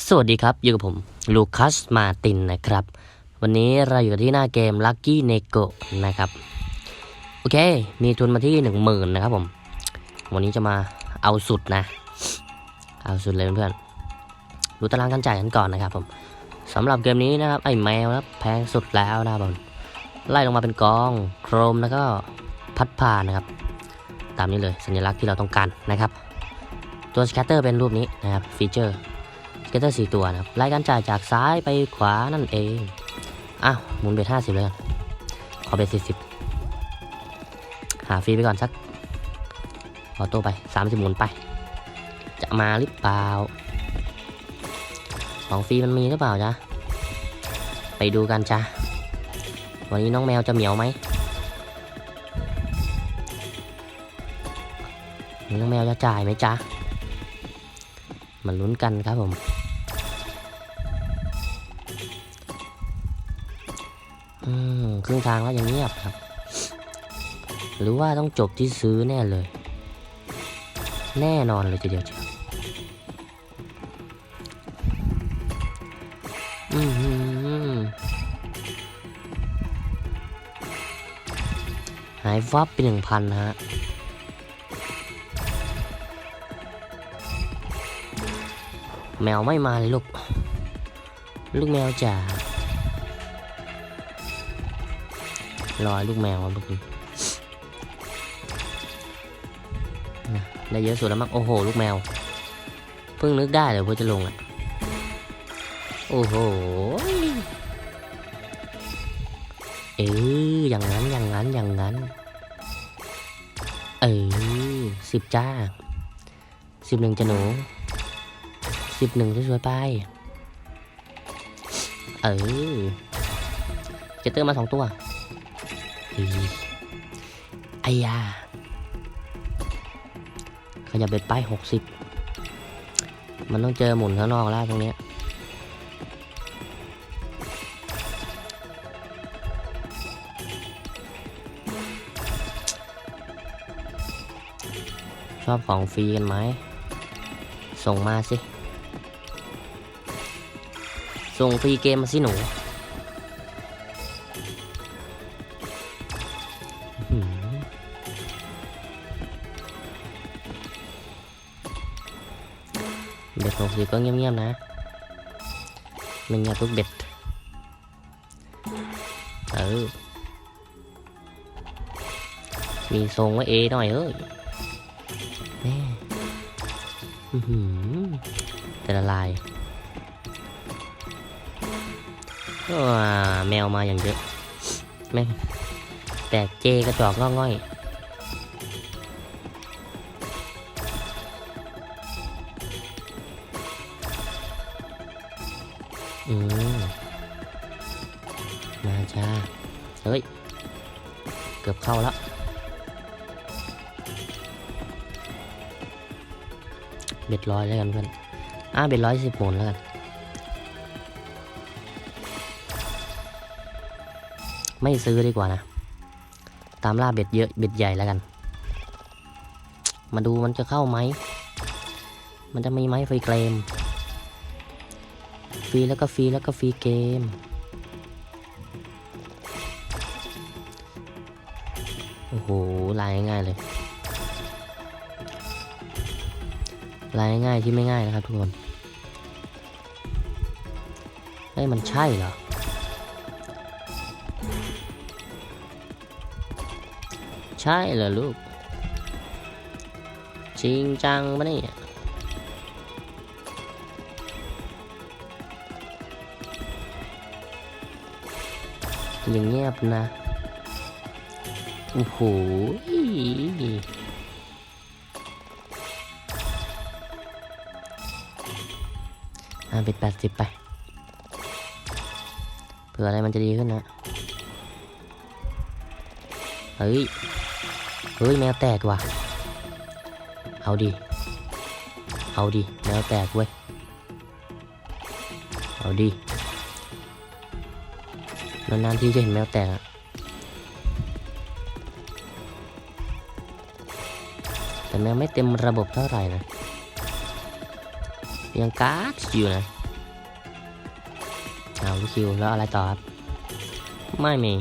สวัสดีครับ อยู่กับผมลูคัสมาตินนะครับ วันนี้เราอยู่ที่หน้าเกม Lucky n e g o นะครับ โอเค มีทุนมาที่หนึ่งหมื่นนะครับผม วันนี้จะมาเอาสุดนะ เอาสุดเลยเพื่อนๆดูตารางการจ่ายกันก่อนนะครับผมสำหรับเกมนี้นะครับ ไอ้แมวนะครับแพงสุดแล้วนะครับผมไล่ลงมาเป็นกองโครมแล้วก็พัดผ่านะครับ ตามนี้เลยสัญลักษณ์ที่เราต้องการนะครับ ตัวสแคตเตอร์เป็นรูปนี้นะครับฟีเจอร์ เกตเตอร์สี่ตัวนะครับรายการจ่ายจากซ้ายไปขวานั่นเองอ้าวหมุนเบ็ดห้าสิบเลยขอเบ็ดสี่สิบหาฟรีไปก่อนสักออโต้ไปสามสิบหมุนไป จะมาหรือเปล่าของฟรีมันมีหรือเปล่าจ๊ะไปดูกันจ้ะวันนี้น้องแมวจะเหมียวไหมน้องแมวจะจ่ายไหมจ๊ะมาลุ้นกันครับผม ครึ่งทางแล้วยังเงียบครับ หรือว่าต้องจบที่ซื้อแน่เลย แน่นอนเลยทีเดียวเชียวอือหือหายวับไปหนึ่งพันนะฮะแมวไม่มาเลยลูก ลูกแมวจ๋า รอลูกแมวลูกนี้นะได้เยอะสุดแล้วมั้งโอ้โห ลูกแมว เพิ่งนึกได้เลยว่าจะลงอะ โอ้โห เอออย่างนั้นอย่างนั้นอย่างนั้น เออสิบจ้าสิบหนึ่งจะหนูสิบหนึ่งสวยๆไป เออเจะเติมมาสองตัว ไอยาขยับเบ็ดไปหกสิบมันต้องเจอหมุนข้างนอกแล้วตรงนี้ชอบของฟรีกันไหม ส่งมาสิ ส่งฟรีเกมมาสิหนู เบ็ดหกสิบก็เงียบๆนะ มันเงียบทุกเบ็ด เออ มีทรงไว้เอหน่อยเอ้ยแม่อื้อหือแต่ละลายก็แมวมาอย่างเยอะ แม่งแตกเจกระจอกงอกง่อย อืมมาจ้า เฮ้ย เกือบเข้าแล้ว เบ็ดร้อยแล้วกันเพื่อน อะเบ็ดร้อยสิบหมุนแล้วกัน ไม่ซื้อดีกว่านะ ตามล่าเบ็ดเยอะ เบ็ดใหญ่แล้วกัน มาดูมันจะเข้าไหม มันจะมีไหมไฟเกม รีแล้วก็ฟรีแล้วก็ฟรีเกม โอ้โหลายง่ายเลยลายง่ายที่ไม่ง่ายนะครับทุกคนเฮ้ยมันใช่เหรอ ใช่เหรอลูก จริงจังปะเนี่ย อย่างเงียบนะ โอ้โหอ่าเป็นแปดสิบไปเผื่ออะไรมันจะดีขึ้นนะ เฮ้ย เฮ้ย แมวแตกว่ะ เอาดิ เอาดิ แมวแตกเว้ย เอาดิ นานๆที่จะเห็นแมวแตกอะแต่แมวไม่เต็มระบบเท่าไหร่นะ ยังการ์ดอยู่นะเอาคิวแล้วอะไรต่อครับ ไม่มี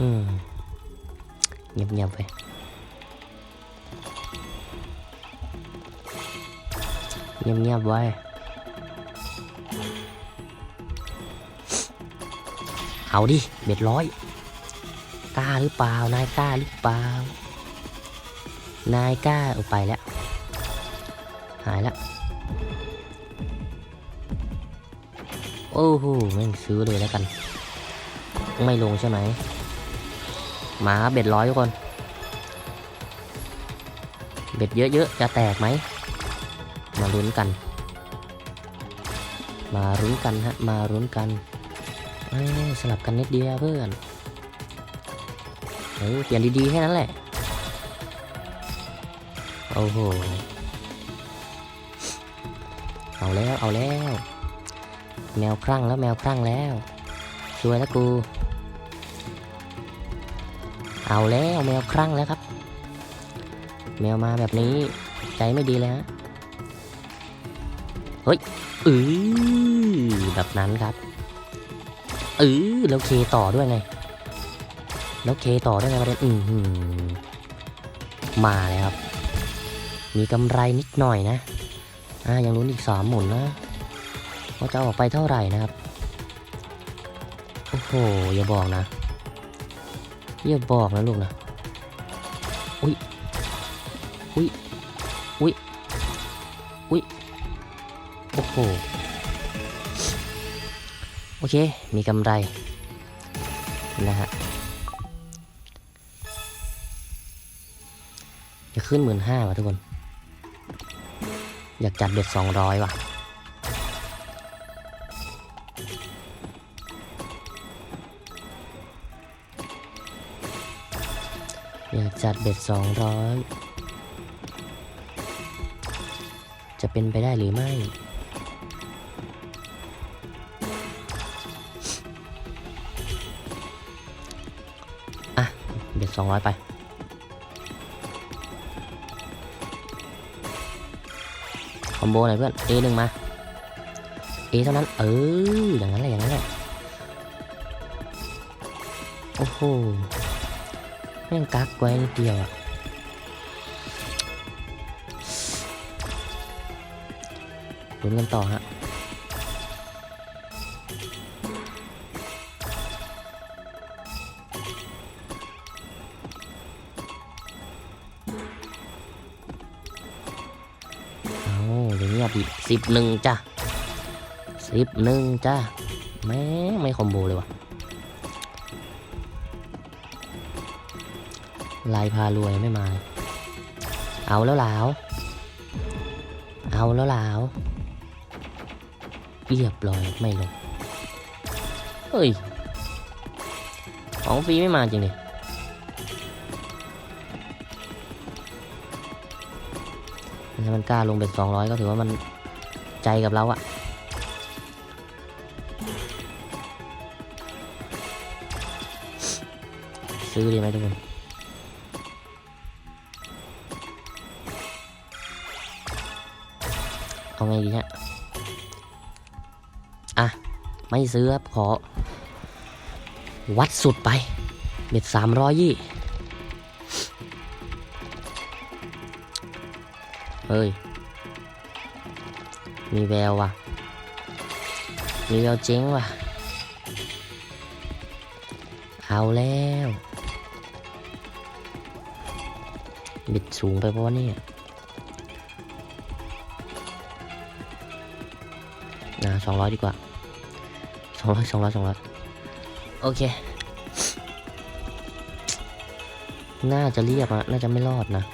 อืมเงียบไปเงียบๆไว้เอาดิเบ็ดร้อยกล้าหรือเปล่า นายกล้าหรือเปล่า นายกล้าเอาไปแล้ว หายแล้ว โอ้โหแม่งซื้อเลยแล้วกัน ไม่ลงใช่ไหม มาเบ็ดร้อยทุกคน เบ็ดเยอะๆ จะแตกไหม มาลุ้นกัน มารุ้นกันฮะ มารุ้นกันเอ้ยสลับกันนิดเดียวเพื่อน เออเปลี่ยนดีๆแค่นั้นแหละ โอ้โห เอาแล้ว เอาแล้ว แมวคลั่งแล้วแมวคลั่งแล้ว ช่วยแล้วกู เอาแล้วแมวคลั่งแล้วครับ แมวมาแบบนี้ใจไม่ดีเลยฮะเฮ้ยเออแบบนั้นครับเออแล้วเคต่อด้วยไง แล้วเคต่อด้วยไงประเด็นอือมาแล้วครับ มีกำไรนิดหน่อยนะอ่ายังลุ้นอีกสามหมุนนะว่าจะออกไปเท่าไหร่นะครับ โอ้โหอย่าบอกนะ อย่าบอกนะลูกนะ อุ้ย อุ้ย อุ้ย อุ้ย โอ้โห โอเค มีกำไรนะฮะจะขึ้นหมื่นห้าว่ะทุกคน อยากจัดเบ็ดสองร้อยว่ะ อยากจัดเบ็ดสองร้อยจะเป็นไปได้หรือไม่ อะ เบ็ดสองร้อยไป คอมโบหน่อยเพื่อน A หนึ่งมา A เท่านั้น เออ อย่างนั้นแหละ อย่างนั้นแหละ โอ้โห แม่งกักไว้นิดเดียวอะลุ้นกันต่อฮะอาอย่างเงียบอีกสิบหนึ่งจ้ะสิบหนึ่งจ้ะแม่ไม่คอมโบเลยว่ะ ลายพารวยไม่มา เอาแล้วหลาว เอาแล้วหลาวเรียบร้อยไม่ลง เฮ้ย ของฟรีไม่มาจริงดิถ้ามันกล้าลงเป็นสองร้อยก็ถือว่ามันใจกับเราอะซื้อดีไหมทุกคน เอาไงดีฮะ อะ ไม่ซื้อครับ ขอ วัดสุดไปเบ็ดสามร้อยยี่เฮ้ย มีแววว่ะ มีแววเจ๊งว่ะ เอาแล้วบิดสูงไปเพราะว่าเนี่ สองร้อยดีกว่าสองร้อยสองร้อยสองร้อยโอเค น่าจะเรียบอะน่าจะไม่รอดนะ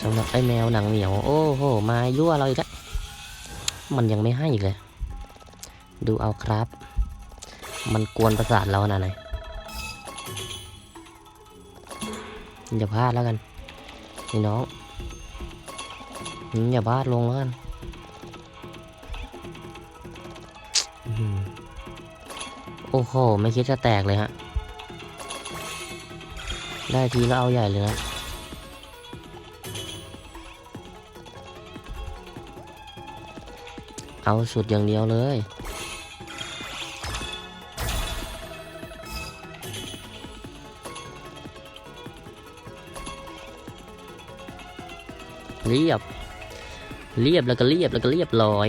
สำหรับไอ้แมวหนังเหนียว โอ้โห มายั่วเราอีกแล้วมันยังไม่ให้อีกเลย ดูเอาครับ มันกวนประสาทเราขนาดไหนอย่าพลาดแล้วกัน นี่น้องอย่าบ้าดลงแล้วกัน โอ้โห ไม่คิดจะแตกเลยฮะ ได้ทีแล้วเอาใหญ่เลยนะเอาสุดอย่างเดียวเลย เรียบ เรียบแล้วก็เรียบแล้วก็เรียบร้อย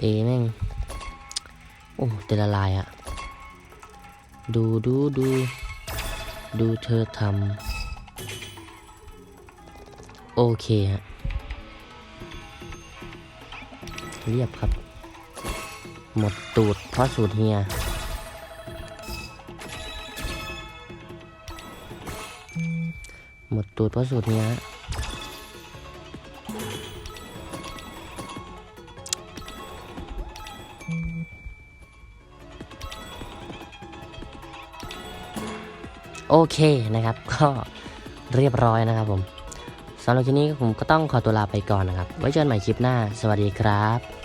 เอแม่ง โอ้เตละลายอะดูดูดู ดูเธอทำ โอเคฮะ เรียบครับ หมดตูดเพราะสูตรเฮียหมดตูดเพราะสูตรเนี้ย โอเคนะครับ ก็เรียบร้อยนะครับผมสำหรับคลิปนี้ผมก็ต้องขอตัวลาไปก่อนนะครับ ไว้เจอกันใหม่คลิปหน้า สวัสดีครับ